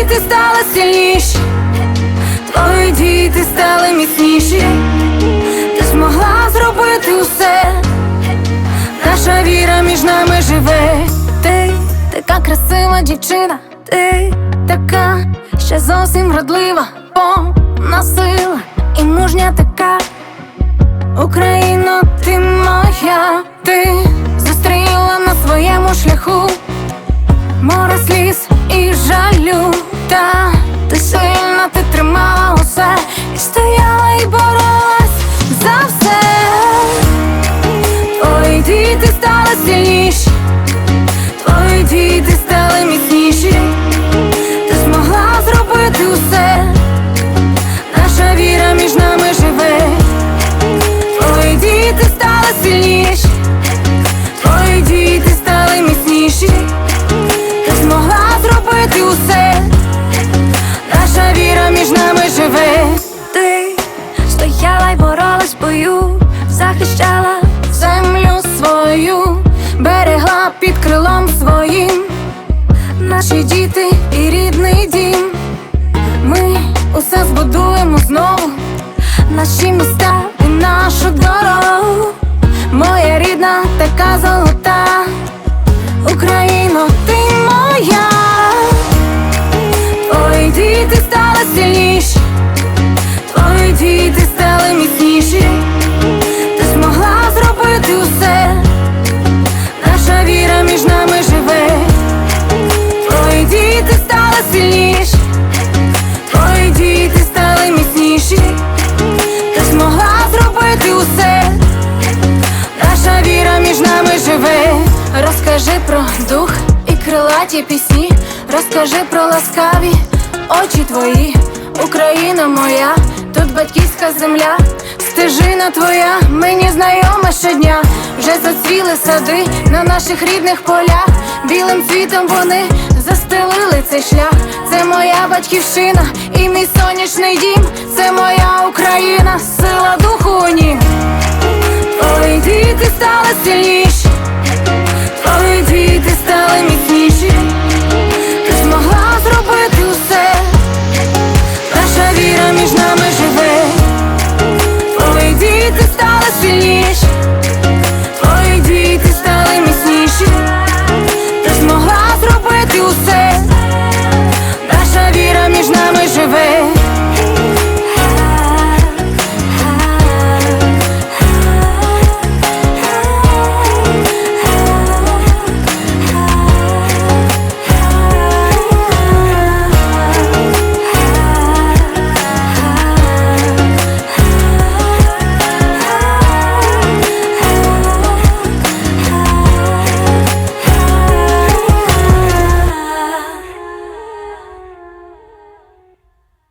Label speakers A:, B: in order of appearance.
A: діти стали сильніші, твої діти стали міцніші, ти змогла зробити усе, наша віра між нами живе. Ти така красива дівчина, ти така ще зовсім вродлива, повна сила і мужня така. Україно, ти моя, ти зустріла на своєму шляху море сліз і жалю, та ти сильна, ти тримала усе і стояла і боролась за все. Твої діти стали сильніші, стояла й боролась в бою, захищала землю свою, берегла під крилом своїм, наші діти і рідний дім. Ми усе збудуємо знову, наші міста і нашу дорогу. Моя рідна така золота, Україно, ти моя, твої діти стали сильніші, твої діти Розкажи про дух і крилаті пісні, розкажи про ласкаві очі твої, Україна моя, тут батьківська земля, стежина твоя, мені знайома щодня, вже зацвіли сади на наших рідних полях, білим цвітом вони застелили цей шлях. Це моя батьківщина і мій сонячний дім, це моя Україна, сила духу у нім. Твої діти стали сильніші,